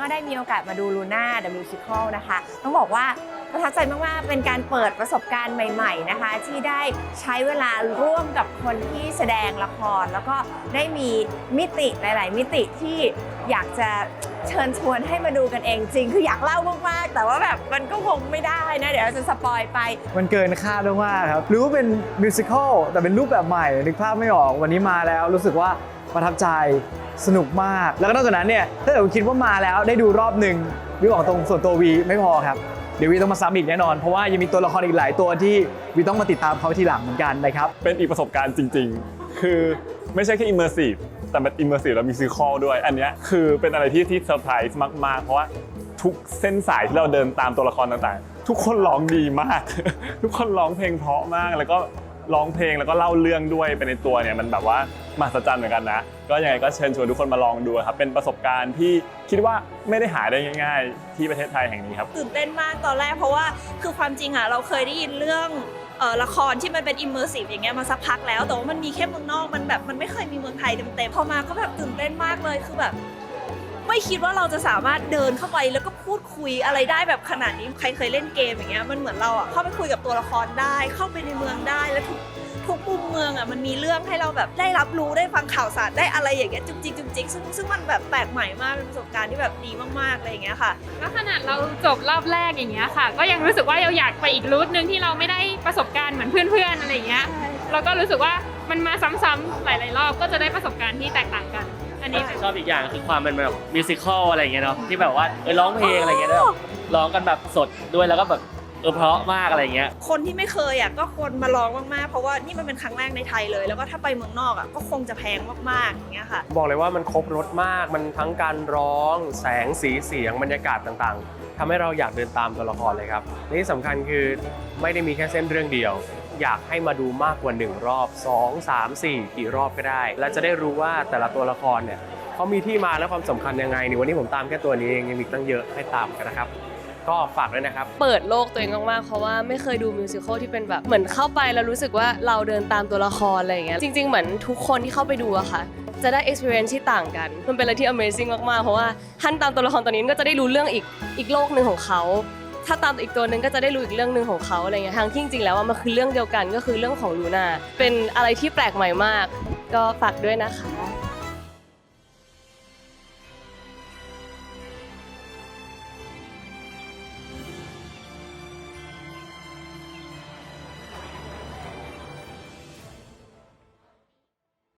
ก็ได้มีโอกาสมาดูลูน่า The Musical นะคะ ต้องบอกว่าประทับใจมาก ๆ เป็นการเปิดประสบการณ์ใหม่ ๆ นะคะ ที่ได้ใช้เวลาร่วมกับคนที่แสดงละคร แล้วก็ได้มีมิติหลาย ๆ มิติที่อยากจะเชิญชวนให้มาดูกันเองจริง คืออยากเล่ามาก ๆ แต่ว่าแบบมันก็คงไม่ได้นะ เดี๋ยวเราจะสปอยไป มันเกินคาดมากๆครับ รู้ว่าเป็นมิวสิควลแต่เป็นรูปแบบใหม่นึกภาพไม่ออกวันนี้มาแล้วรู้สึกว่า ประทับใจสนุกมาก แล้วก็นอกจากนั้นเนี่ยถ้าเกิดคุณคิดว่ามาแล้วได้ดูรอบหนึ่งวิวบอกตรงส่วนตัววีไม่พอครับเดี๋ยววีต้องมาซ้ำอีกแน่นอน เพราะว่ายังมีตัวละครอีกหลายตัวที่วีต้องมาติดตามเขาทีหลังเหมือนกันนะครับเป็นอีกประสบการณ์จริง ๆ คือไม่ใช่แค่ immersive แต่เป็น immersive แล้วมีซีคอลด้วย อันนี้คือเป็นอะไรที่ที่เซอร์ไพรส์มาก ๆ เพราะว่าทุกเส้นสายที่เราเดินตามตัวละครต่างๆ ทุกคนร้องดีมาก ทุกคนร้องเพลงเพราะมาก แล้วก็ ร้องเพลงแล้วก็เล่าเรื่องด้วยไปในตัวเนี่ยมันแบบว่ามหัศจรรย์เหมือนกันนะ ก็ยังไงก็เชิญชวนทุกคนมาลองดูครับเป็นประสบการณ์ที่คิดว่าไม่ได้หาได้ง่าย ๆ ที่ประเทศไทยแห่งนี้ครับตื่นเต้นมากตอนแรกเพราะว่าคือความจริงอะเราเคยได้ยินเรื่องละครที่มันเป็น immersive อย่างเงี้ยมาสักพักแล้วแต่ว่ามันมีแค่เมืองนอกมันแบบมันไม่เคยมีเมืองไทยเต็มๆพอมาก็แบบตื่นเต้นมากเลยคือแบบ ไม่คิดว่าเราจะสามารถเดินเข้าไปแล้วก็พูดคุยอะไรได้แบบขนาดนี้ใครเคยเล่นเกมอย่างเงี้ยมันเหมือนเราอะเข้าไปคุยกับตัวละครได้ เข้าไปในเมืองได้แล้วทุกทุกมุมเมืองอะมันมีเรื่องให้เราแบบได้รับรู้ได้ฟังข่าวสารได้อะไรอย่างเงี้ยจุกจิกจุกจิกซึ่งซึ่งมันแบบแปลกใหม่มากเป็นประสบการณ์ที่แบบดีมากๆอะไรอย่างเงี้ยค่ะ ก็ขนาดเราจบรอบแรกอย่างเงี้ยค่ะ ก็ยังรู้สึกว่าเราอยากไปอีกรูทหนึ่งที่เราไม่ได้ประสบการณ์เหมือนเพื่อนๆอะไรอย่างเงี้ยเราก็รู้สึกว่ามันมาซ้ำๆหลายๆรอบก็จะได้ประสบการณ์ที่แตกต่างกัน อันนี้ชอบอีกอย่างคือความเป็นแบบมิวสิควลอะไรอย่างเงี้ยเนาะที่แบบว่าเออร้องเพลงอะไรอย่างเงี้ยแล้วแบบร้องกันแบบสดด้วยแล้วก็แบบเออเพราะมากอะไรอย่างเงี้ย คนที่ไม่เคยอะก็ควรมาลองมากๆ เพราะว่านี่มันเป็นครั้งแรกในไทยเลย แล้วก็ถ้าไปเมืองนอกอะก็คงจะแพงมากๆอย่างเงี้ยค่ะบอกเลยว่ามันครบรถมากมันทั้งการร้อง แสงสีเสียงบรรยากาศต่างๆทำให้เราอยากเดินตามตัวละครเลยครับและที่สำคัญคือไม่ได้มีแค่เส้นเรื่องเดียว อยากให้มาดูมากกว่า 1 รอบ 2 3 4 กี่รอบก็ได้ และจะได้รู้ว่าแต่ละตัวละครเนี่ยเขามีที่มาและความสำคัญยังไงนี่วันนี้ผมตามแค่ตัวนี้เองยังมีตั้งเยอะให้ตามกันนะครับก็ฝากด้วยนะครับ เปิดโลกตัวเองมากๆเพราะว่าไม่เคยดูมิวสิควลที่เป็นแบบเหมือนเข้าไปแล้วรู้สึกว่าเราเดินตามตัวละครอะไรอย่างเงี้ยจริง ๆ เหมือนทุกคนที่เข้าไปดูอะค่ะ จะได้ experience ที่ต่างกัน มันเป็นอะไรที่ amazing มากๆ เพราะว่าท่านตามตัวละครตัวนี้ก็จะได้รู้เรื่องอีกอีกโลกหนึ่งของเขา ถ้าตามอีกตัวหนึ่งก็จะได้รู้อีกเรื่องหนึ่งของเขาอะไรเงี้ยทางที่จริงๆแล้วอะมันคือเรื่องเดียวกันก็คือเรื่องของลูน่าเป็นอะไรที่แปลกใหม่มาก ก็ฝากด้วยนะคะ